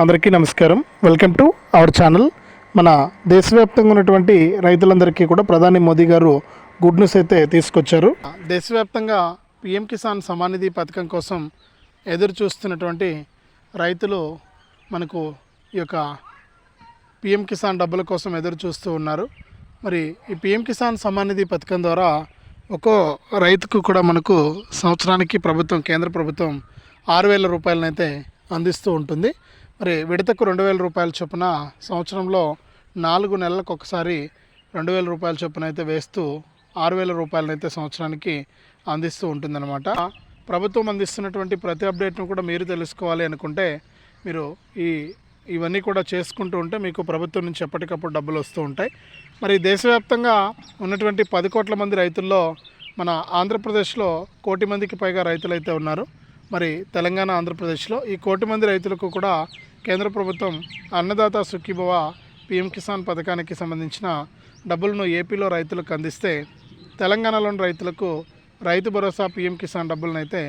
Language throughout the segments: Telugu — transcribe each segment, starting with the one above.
అందరికీ నమస్కారం. వెల్కమ్ టు అవర్ ఛానల్ మన దేశవ్యాప్తంగా ఉన్నటువంటి రైతులందరికీ కూడా ప్రధాని మోదీ గారు గుడ్ న్యూస్ అయితే తీసుకొచ్చారు. దేశవ్యాప్తంగా పిఎం కిసాన్ సమానిధి పథకం కోసం ఎదురు చూస్తున్నటువంటి రైతులు మనకు ఈ యొక్క పిఎం కిసాన్ డబ్బుల కోసం ఎదురు చూస్తూ ఉన్నారు. మరి ఈ పిఎం కిసాన్ సమానిధి పథకం ద్వారా ఒక్కో రైతుకు కూడా మనకు సంవత్సరానికి ప్రభుత్వం కేంద్ర ప్రభుత్వం ఆరు వేల రూపాయలనైతే అందిస్తూ ఉంటుంది. మరి విడతకు రెండు వేల రూపాయల చొప్పున సంవత్సరంలో నాలుగు నెలలకు ఒకసారి రెండు వేల రూపాయల చొప్పున అయితే వేస్తూ ఆరు వేల రూపాయలనైతే సంవత్సరానికి అందిస్తూ ఉంటుందన్నమాట. ప్రభుత్వం అందిస్తున్నటువంటి ప్రతి అప్డేట్ను కూడా మీరు తెలుసుకోవాలి అనుకుంటే మీరు ఈ ఇవన్నీ కూడా చేసుకుంటూ ఉంటే మీకు ప్రభుత్వం నుంచి ఎప్పటికప్పుడు డబ్బులు వస్తూ ఉంటాయి. మరి దేశవ్యాప్తంగా ఉన్నటువంటి పది కోట్ల మంది రైతుల్లో మన ఆంధ్రప్రదేశ్లో కోటి మందికి పైగా రైతులైతే ఉన్నారు. మరి తెలంగాణ ఆంధ్రప్రదేశ్లో ఈ కోటి మంది రైతులకు కూడా కేంద్ర ప్రభుత్వం అన్నదాత సుఖీభవ పిఎం కిసాన్ పథకానికి సంబంధించిన డబ్బులను ఏపీలో రైతులకు అందిస్తే తెలంగాణలోని రైతులకు రైతు భరోసా పిఎం కిసాన్ డబ్బులను అయితే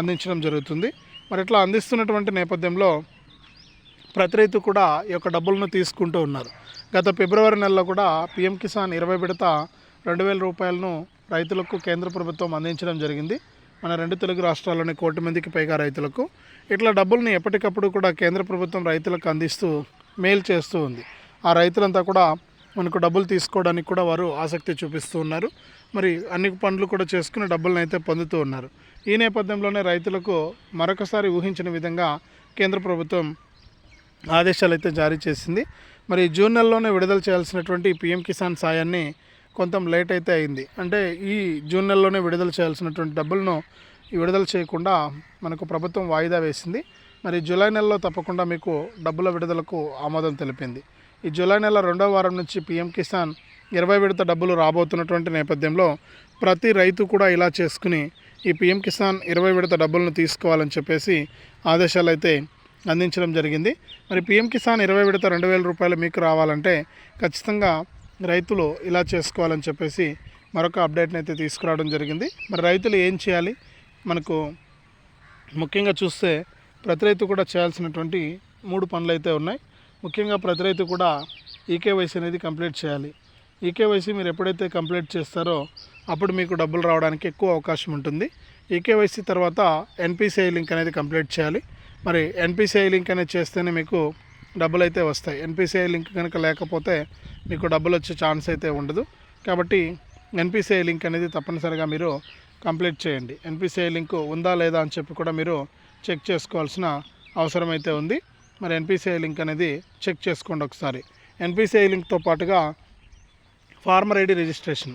అందించడం జరుగుతుంది. మరి ఇట్లా అందిస్తున్నటువంటి నేపథ్యంలో ప్రతి రైతు కూడా ఈ యొక్క డబ్బులను తీసుకుంటూ ఉన్నారు. గత ఫిబ్రవరి నెలలో కూడా పిఎం కిసాన్ ఇరవై విడత రెండు వేల రూపాయలను రైతులకు కేంద్ర ప్రభుత్వం అందించడం జరిగింది. మన రెండు తెలుగు రాష్ట్రాల్లోని కోటి మందికి పైగా రైతులకు ఇట్లా డబ్బుల్ని ఎప్పటికప్పుడు కూడా కేంద్ర ప్రభుత్వం రైతులకు అందిస్తూ మేలు చేస్తూ ఉంది. ఆ రైతులంతా కూడా మనకు డబ్బులు తీసుకోవడానికి కూడా వారు ఆసక్తి చూపిస్తూ ఉన్నారు. మరి అన్ని పనులు కూడా చేసుకుని డబ్బులను అయితే పొందుతూ ఉన్నారు. ఈ నేపథ్యంలోనే రైతులకు మరొకసారి ఊహించిన విధంగా కేంద్ర ప్రభుత్వం ఆదేశాలు అయితే జారీ చేసింది. మరి జూన్ నెలలోనే విడుదల చేయాల్సినటువంటి పీఎం కిసాన్ సాయాన్ని కొంత లేట్ అయితే అయింది. అంటే ఈ జూన్ నెలలోనే విడుదల చేయాల్సినటువంటి డబ్బులను విడుదల చేయకుండా మనకు ప్రభుత్వం వాయిదా వేసింది. మరి జూలై నెలలో తప్పకుండా మీకు డబ్బుల విడుదలకు ఆమోదం తెలిపింది. ఈ జూలై నెల రెండవ వారం నుంచి పీఎం కిసాన్ ఇరవై విడత డబ్బులు రాబోతున్నటువంటి నేపథ్యంలో ప్రతి రైతు కూడా ఇలా చేసుకుని ఈ పీఎం కిసాన్ ఇరవై విడత డబ్బులను తీసుకోవాలని చెప్పేసి ఆదేశాలు అయితే అందించడం జరిగింది. మరి పీఎం కిసాన్ ఇరవై విడత రెండు వేల రూపాయలు మీకు రావాలంటే ఖచ్చితంగా రైతులు ఇలా చేసుకోవాలని చెప్పేసి మరొక అప్డేట్ని అయితే తీసుకురావడం జరిగింది. మరి రైతులు ఏం చేయాలి? మనకు ముఖ్యంగా చూస్తే ప్రతి రైతు కూడా చేయాల్సినటువంటి మూడు పనులు అయితే ఉన్నాయి. ముఖ్యంగా ప్రతి రైతు కూడా ఈకేవైసీ అనేది కంప్లీట్ చేయాలి. ఈకేవైసీ మీరు ఎప్పుడైతే కంప్లీట్ చేస్తారో అప్పుడు మీకు డబ్బులు రావడానికి ఎక్కువ అవకాశం ఉంటుంది. ఈకేవైసీ తర్వాత ఎన్పిసిఐ లింక్ అనేది కంప్లీట్ చేయాలి. మరి ఎన్పిసిఐ లింక్ అనేది చేస్తేనే మీకు డబ్బులు అయితే వస్తాయి ఎన్పిసిఐ లింక్ కనుక లేకపోతే మీకు డబ్బులు వచ్చే ఛాన్స్ అయితే ఉండదు. కాబట్టి ఎన్పిసిఐ లింక్ అనేది తప్పనిసరిగా మీరు కంప్లీట్ చేయండి. ఎన్పిసిఐ లింక్ ఉందా లేదా అని చెప్పి కూడా మీరు చెక్ చేసుకోవాల్సిన అవసరం అయితే ఉంది. మరి ఎన్పిసిఐ లింక్ అనేది చెక్ చేసుకోండి ఒకసారి. ఎన్పిసిఐ లింక్తో పాటుగా ఫార్మర్ ఐడి రిజిస్ట్రేషన్.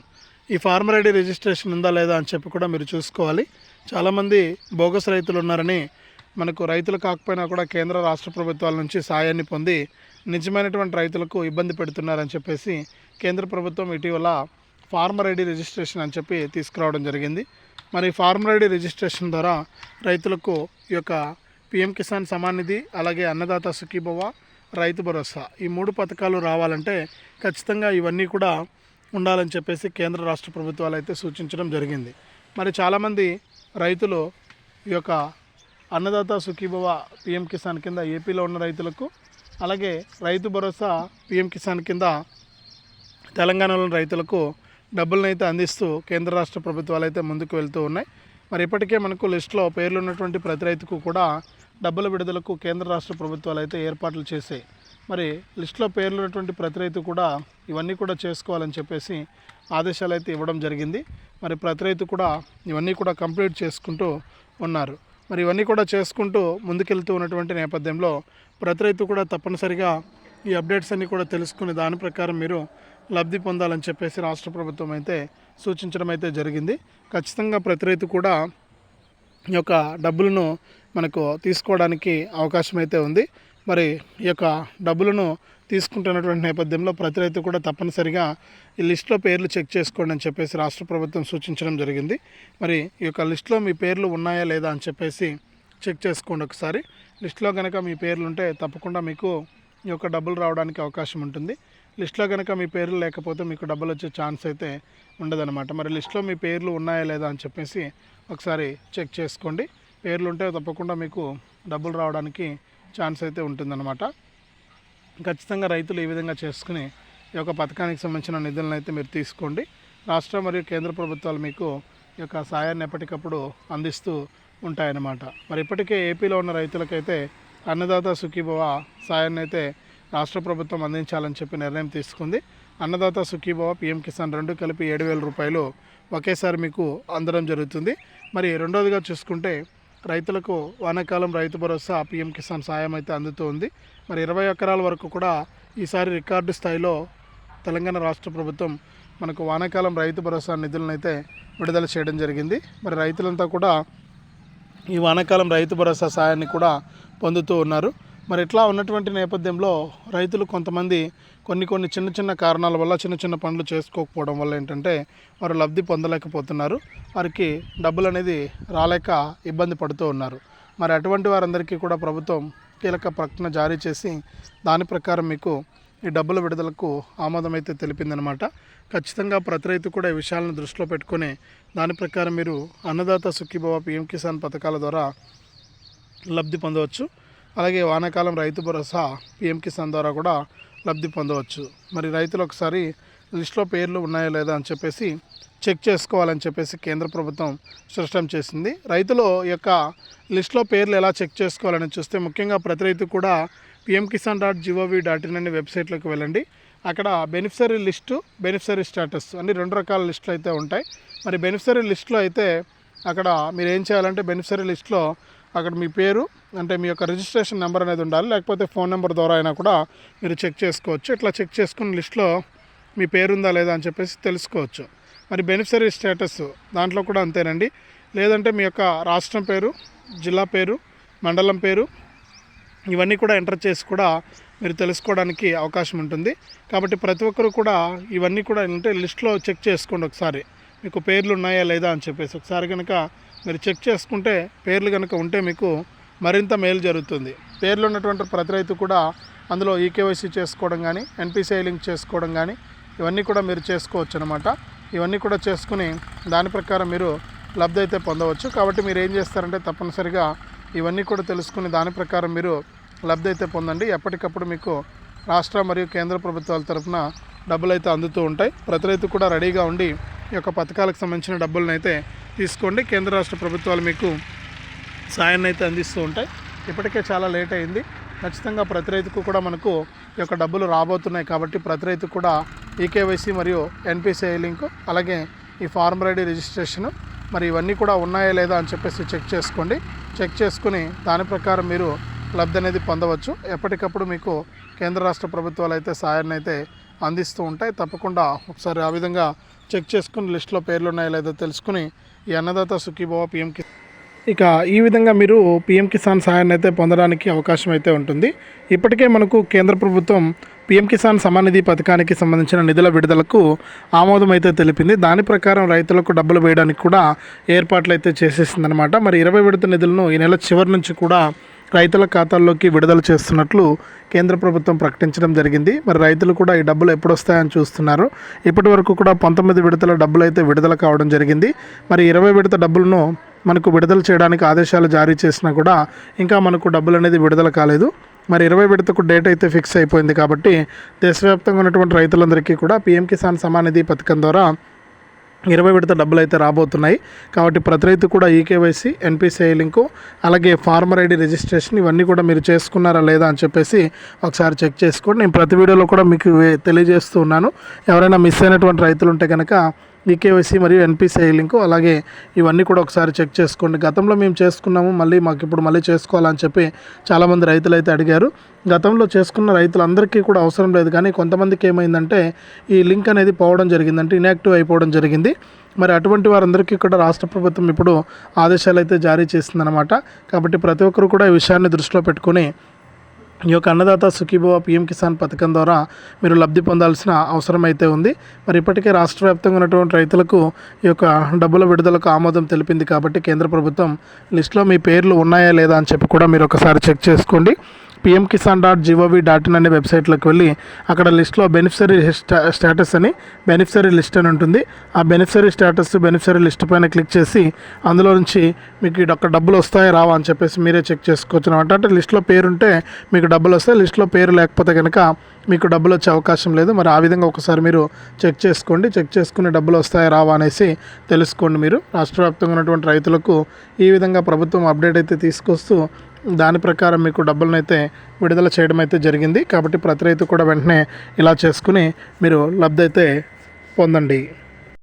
ఈ ఫార్మర్ ఐడి రిజిస్ట్రేషన్ ఉందా లేదా అని చెప్పి కూడా మీరు చూసుకోవాలి. చాలామంది బోగస్ రైతులు ఉన్నారని మనకు రైతులు కాకపోయినా కూడా కేంద్ర రాష్ట్ర ప్రభుత్వాల నుంచి సాయాన్ని పొంది నిజమైనటువంటి రైతులకు ఇబ్బంది పెడుతున్నారని చెప్పేసి కేంద్ర ప్రభుత్వం ఇటీవల ఫార్మర్ ఐడి రిజిస్ట్రేషన్ అని చెప్పి తీసుకురావడం జరిగింది. మరి ఫార్మర్ ఐడి రిజిస్ట్రేషన్ ద్వారా రైతులకు ఈ యొక్క పిఎం కిసాన్ సమాన్ నిధి అలాగే అన్నదాత సుఖీభవ రైతు భరోసా ఈ మూడు పథకాలు రావాలంటే ఖచ్చితంగా ఇవన్నీ కూడా ఉండాలని చెప్పేసి కేంద్ర రాష్ట్ర ప్రభుత్వాలు అయితే సూచించడం జరిగింది. మరి చాలామంది రైతులు ఈ యొక్క అన్నదాత సుఖీభవ పిఎం కిసాన్ కింద ఏపీలో ఉన్న రైతులకు అలాగే రైతు భరోసా పిఎం కిసాన్ కింద తెలంగాణలోని రైతులకు డబ్బులను అయితే అందిస్తూ కేంద్ర రాష్ట్ర ప్రభుత్వాలు అయితే ముందుకు వెళ్తూ ఉన్నాయి. మరి ఇప్పటికే మనకు లిస్టులో పేర్లు ఉన్నటువంటి ప్రతి రైతుకు కూడా డబ్బుల విడుదలకు కేంద్ర రాష్ట్ర ప్రభుత్వాలు అయితే ఏర్పాట్లు చేసాయి మరి లిస్టులో పేర్లు ఉన్నటువంటి ప్రతి రైతు కూడా ఇవన్నీ కూడా చేసుకోవాలని చెప్పేసి ఆదేశాలు అయితే ఇవ్వడం జరిగింది. మరి ప్రతి రైతు కూడా ఇవన్నీ కూడా కంప్లీట్ చేసుకుంటూ ఉన్నారు. మరి ఇవన్నీ కూడా చేసుకుంటూ ముందుకెళ్తూ ఉన్నటువంటి నేపథ్యంలో ప్రతి రైతు కూడా తప్పనిసరిగా ఈ అప్డేట్స్ అన్నీ కూడా తెలుసుకుని దాని ప్రకారం మీరు లబ్ధి పొందాలని చెప్పేసి రాష్ట్ర ప్రభుత్వం అయితే సూచించడం అయితే జరిగింది. ఖచ్చితంగా ప్రతి రైతు కూడా ఈ యొక్క డబ్బులను మనకు తీసుకోవడానికి అవకాశం అయితే ఉంది. మరి ఈ యొక్క డబ్బులను తీసుకుంటున్నటువంటి నేపథ్యంలో ప్రతి రైతు కూడా తప్పనిసరిగా ఈ లిస్టులో పేర్లు చెక్ చేసుకోండి అని చెప్పేసి రాష్ట్ర ప్రభుత్వం సూచించడం జరిగింది. మరి ఈ యొక్క లిస్టులో మీ పేర్లు ఉన్నాయా లేదా అని చెప్పేసి చెక్ చేసుకోండి ఒకసారి. లిస్టులో కనుక మీ పేర్లు ఉంటే తప్పకుండా మీకు ఈ యొక్క డబ్బులు రావడానికి అవకాశం ఉంటుంది. లిస్ట్లో కనుక మీ పేర్లు లేకపోతే మీకు డబ్బులు వచ్చే ఛాన్స్ అయితే ఉండదన్నమాట. మరి లిస్ట్లో మీ పేర్లు ఉన్నాయా లేదా అని చెప్పేసి ఒకసారి చెక్ చేసుకోండి. పేర్లు ఉంటే తప్పకుండా మీకు డబ్బులు రావడానికి ఛాన్స్ అయితే ఉంటుందన్నమాట. ఖచ్చితంగా రైతులు ఈ విధంగా చేసుకుని ఈ యొక్క పథకానికి సంబంధించిన నిధులను అయితే మీరు తీసుకోండి. రాష్ట్ర మరియు కేంద్ర ప్రభుత్వాలు మీకు ఈ యొక్క సాయాన్ని ఎప్పటికప్పుడు అందిస్తూ ఉంటాయన్నమాట. మరి ఇప్పటికే ఏపీలో ఉన్న రైతులకైతే అన్నదాత సుఖీభవ సాయాన్ని అయితే రాష్ట్ర ప్రభుత్వం అందించాలని చెప్పి నిర్ణయం తీసుకుంది. అన్నదాత సుఖీభవ పిఎం కిసాన్ రెండు కలిపి ఏడు వేల రూపాయలు ఒకేసారి మీకు అందడం జరుగుతుంది. మరి రెండోదిగా చూసుకుంటే రైతులకు వానాకాలం రైతు భరోసా పిఎం కిసాన్ సాయం అయితే అందుతూ ఉంది మరి ఇరవై ఎకరాల వరకు కూడా ఈసారి రికార్డు స్థాయిలో తెలంగాణ రాష్ట్ర ప్రభుత్వం మనకు వానాకాలం రైతు భరోసా నిధులను అయితే విడుదల చేయడం జరిగింది. మరి రైతులంతా కూడా ఈ వానాకాలం రైతు భరోసా సాయాన్ని కూడా పొందుతూ ఉన్నారు. మరి ఇట్లా ఉన్నటువంటి నేపథ్యంలో రైతులు కొంతమంది కొన్ని కొన్ని చిన్న చిన్న కారణాల వల్ల చిన్న చిన్న పనులు చేసుకోకపోవడం వల్ల ఏంటంటే వారు లబ్ధి పొందలేకపోతున్నారు. వారికి డబ్బులు అనేది రాలేక ఇబ్బంది పడుతూ ఉన్నారు. మరి అటువంటి వారందరికీ కూడా ప్రభుత్వం కీలక ప్రకటన జారీ చేసి దాని ప్రకారం మీకు ఈ డబ్బుల విడుదలకు ఆమోదం అయితే తెలిపిందనమాట ఖచ్చితంగా ప్రతి రైతు కూడా ఈ విషయాలను దృష్టిలో పెట్టుకుని దాని ప్రకారం మీరు అన్నదాత సుఖీభవ పిఎం కిసాన్ పథకాల ద్వారా లబ్ధి పొందవచ్చు. అలాగే వానాకాలం రైతు భరోసా పిఎం కిసాన్ ద్వారా కూడా లబ్ధి పొందవచ్చు. మరి రైతులు ఒకసారి లిస్టులో పేర్లు ఉన్నాయో లేదా అని చెప్పేసి చెక్ చేసుకోవాలని చెప్పేసి కేంద్ర ప్రభుత్వం స్పష్టం చేసింది. రైతులు యొక్క లిస్టులో పేర్లు ఎలా చెక్ చేసుకోవాలని చూస్తే ముఖ్యంగా ప్రతి రైతు కూడా PM Kisan dot GOV dot in అనే వెబ్సైట్లోకి వెళ్ళండి. అక్కడ బెనిఫిషరీ లిస్టు బెనిఫిషరీ స్టేటస్ అన్ని రెండు రకాల లిస్టులు అయితే ఉంటాయి. మరి బెనిఫిషరీ లిస్టులో అయితే అక్కడ మీరు ఏం చేయాలంటే బెనిఫిషరీ లిస్ట్లో అక్కడ మీ పేరు అంటే మీ యొక్క రిజిస్ట్రేషన్ నెంబర్ అనేది ఉండాలి లేకపోతే ఫోన్ నెంబర్ ద్వారా అయినా కూడా మీరు చెక్ చేసుకోవచ్చు. ఇట్లా చెక్ చేసుకున్న లిస్ట్లో మీ పేరు ఉందా లేదా అని చెప్పేసి తెలుసుకోవచ్చు. మరి బెనిఫిషరీ స్టేటస్ దాంట్లో కూడా అంతేనండి. లేదంటే మీ యొక్క రాష్ట్రం పేరు జిల్లా పేరు మండలం పేరు ఇవన్నీ కూడా ఎంటర్ చేసి కూడా మీరు తెలుసుకోవడానికి అవకాశం ఉంటుంది. కాబట్టి ప్రతి ఒక్కరు కూడా ఇవన్నీ కూడా అంటే లిస్ట్లో చెక్ చేసుకోండి ఒకసారి. మీకు పేర్లు ఉన్నాయా లేదా అని చెప్పేసి ఒకసారి కనుక మీరు చెక్ చేసుకుంటే పేర్లు కనుక ఉంటే మీకు మరింత మేలు జరుగుతుంది. పేర్లు ఉన్నటువంటి ప్రతి రైతు కూడా అందులో ఈకేవైసీ చేసుకోవడం కానీ ఎన్పిసిఐ లింక్ చేసుకోవడం కానీ ఇవన్నీ కూడా మీరు చేసుకోవచ్చు అనమాట ఇవన్నీ కూడా చేసుకుని దాని ప్రకారం మీరు లబ్ధి అయితే పొందవచ్చు. కాబట్టి మీరు ఏం చేస్తారంటే తప్పనిసరిగా ఇవన్నీ కూడా తెలుసుకుని దాని ప్రకారం మీరు లబ్ధి అయితే పొందండి. ఎప్పటికప్పుడు మీకు రాష్ట్ర మరియు కేంద్ర ప్రభుత్వాల తరఫున డబ్బులు అయితే అందుతూ ఉంటాయి. ప్రతి రైతు కూడా రెడీగా ఉండి ఈ యొక్క పథకాలకు సంబంధించిన డబ్బులను అయితే తీసుకోండి. కేంద్ర రాష్ట్ర ప్రభుత్వాలు మీకు సాయాన్ని అయితే అందిస్తూ ఉంటాయి. ఇప్పటికే చాలా లేట్ అయింది. ఖచ్చితంగా ప్రతి రైతుకు కూడా మనకు ఈ యొక్క డబ్బులు రాబోతున్నాయి కాబట్టి ప్రతి రైతు కూడా ఈకేవైసీ మరియు ఎన్పిసిఐ లింకు అలాగే ఈ ఫార్మర్ ఐడి రిజిస్ట్రేషన్ మరి ఇవన్నీ కూడా ఉన్నాయా లేదా అని చెప్పేసి చెక్ చేసుకోండి. చెక్ చేసుకుని దాని ప్రకారం మీరు లబ్ధి అనేది పొందవచ్చు. ఎప్పటికప్పుడు మీకు కేంద్ర రాష్ట్ర ప్రభుత్వాలు అయితే సాయాన్ని అయితే అందిస్తూ ఉంటాయి. తప్పకుండా ఒకసారి ఆ విధంగా చెక్ చేసుకుని లిస్ట్లో పేర్లు ఉన్నాయో లేదో తెలుసుకుని ఈ అన్నదాత సుఖీభావ పిఎం ఇక ఈ విధంగా మీరు పిఎం కిసాన్ సహాయాన్ని అయితే పొందడానికి అవకాశం అయితే ఉంటుంది. ఇప్పటికే మనకు కేంద్ర ప్రభుత్వం పిఎం కిసాన్ సమానిధి పథకానికి సంబంధించిన నిధుల విడుదలకు ఆమోదం అయితే తెలిపింది. దాని ప్రకారం రైతులకు డబ్బులు వేయడానికి కూడా ఏర్పాట్లు అయితే చేసేసిందనమాట మరి ఇరవై విడత నిధులను ఈ నెల చివరి నుంచి కూడా రైతుల ఖాతాల్లోకి విడుదల చేస్తున్నట్లు కేంద్ర ప్రభుత్వం ప్రకటించడం జరిగింది. మరి రైతులు కూడా ఈ డబ్బులు ఎప్పుడు వస్తాయని చూస్తున్నారు. ఇప్పటి వరకు కూడా పంతొమ్మిది విడతల డబ్బులు అయితే విడుదల కావడం జరిగింది. మరి ఇరవై విడత డబ్బులను మనకు విడుదల చేయడానికి ఆదేశాలు జారీ చేసినా కూడా ఇంకా మనకు డబ్బులు అనేది విడుదల కాలేదు. మరి ఇరవై విడతకు డేట్ అయితే ఫిక్స్ అయిపోయింది కాబట్టి దేశవ్యాప్తంగా ఉన్నటువంటి రైతులందరికీ కూడా పీఎం కిసాన్ సమానిధి పథకం ద్వారా ఇరవై విడత డబ్బులు అయితే రాబోతున్నాయి. కాబట్టి ప్రతి రైతు కూడా E K Y C NPCI link అలాగే ఫార్మర్ ఐడి రిజిస్ట్రేషన్ ఇవన్నీ కూడా మీరు చేసుకున్నారా లేదా అని చెప్పేసి ఒకసారి చెక్ చేసుకోండి. నేను ప్రతి వీడియోలో కూడా మీకు తెలియజేస్తూ ఉన్నాను. ఎవరైనా మిస్ అయినటువంటి రైతులు ఉంటే కనుక ఈకేవైసీ మరియు ఎన్పిసిఐ లింకు అలాగే ఇవన్నీ కూడా ఒకసారి చెక్ చేసుకోండి. గతంలో మేము చేసుకున్నాము మళ్ళీ మాకు ఇప్పుడు మళ్ళీ చేసుకోవాలని చెప్పి చాలామంది రైతులు అయితే అడిగారు. గతంలో చేసుకున్న రైతులందరికీ కూడా అవసరం లేదు కానీ కొంతమందికి ఏమైందంటే ఈ లింక్ అనేది పోవడం జరిగింది అంటే ఇన్యాక్టివ్ అయిపోవడం జరిగింది. మరి అటువంటి వారందరికీ కూడా రాష్ట్ర ప్రభుత్వం ఇప్పుడు ఆదేశాలు అయితే జారీ చేసిందనమాట కాబట్టి ప్రతి ఒక్కరు కూడా ఈ విషయాన్ని దృష్టిలో పెట్టుకొని ఈ యొక్క అన్నదాత సుఖీభవ పిఎం కిసాన్ పథకం ద్వారా మీరు లబ్ధి పొందాల్సిన అవసరం అయితే ఉంది. మరి ఇప్పటికే రాష్ట్ర వ్యాప్తంగా ఉన్నటువంటి రైతులకు ఈ యొక్క డబ్బుల విడుదలకు ఆమోదం తెలిపింది కాబట్టి కేంద్ర ప్రభుత్వం లిస్టులో మీ పేర్లు ఉన్నాయా లేదా అని చెప్పి కూడా మీరు ఒకసారి చెక్ చేసుకోండి. PM Kisan dot GOV dot in అనే వెబ్సైట్లోకి వెళ్ళి అక్కడ లిస్ట్లో బెనిఫిషరీ స్టేటస్ అని బెనిఫిషరీ లిస్ట్ అని ఉంటుంది. ఆ బెనిఫిషరీ స్టేటస్ బెనిఫిషరీ లిస్ట్ పైన క్లిక్ చేసి అందులో నుంచి మీకు ఒక డబ్బులు వస్తాయా రావా అని చెప్పేసి మీరే చెక్ చేసుకోవచ్చు అనమాట. అంటే లిస్ట్లో పేరు ఉంటే మీకు డబ్బులు వస్తాయి లిస్ట్లో పేరు లేకపోతే కనుక మీకు డబ్బులు వచ్చే అవకాశం లేదు. మరి ఆ విధంగా ఒకసారి మీరు చెక్ చేసుకోండి. చెక్ చేసుకుని డబ్బులు వస్తాయా రావా అనేసి తెలుసుకోండి మీరు. రాష్ట్ర వ్యాప్తంగా ఉన్నటువంటి రైతులకు ఈ విధంగా ప్రభుత్వం అప్డేట్ అయితే తీసుకొస్తూ దాని ప్రకారం మీకు డబ్బులను అయితే విడుదల చేయడం అయితే జరిగింది. కాబట్టి ప్రతి రైతు కూడా వెంటనే ఇలా చేసుకుని మీరు లబ్ధి అయితే పొందండి.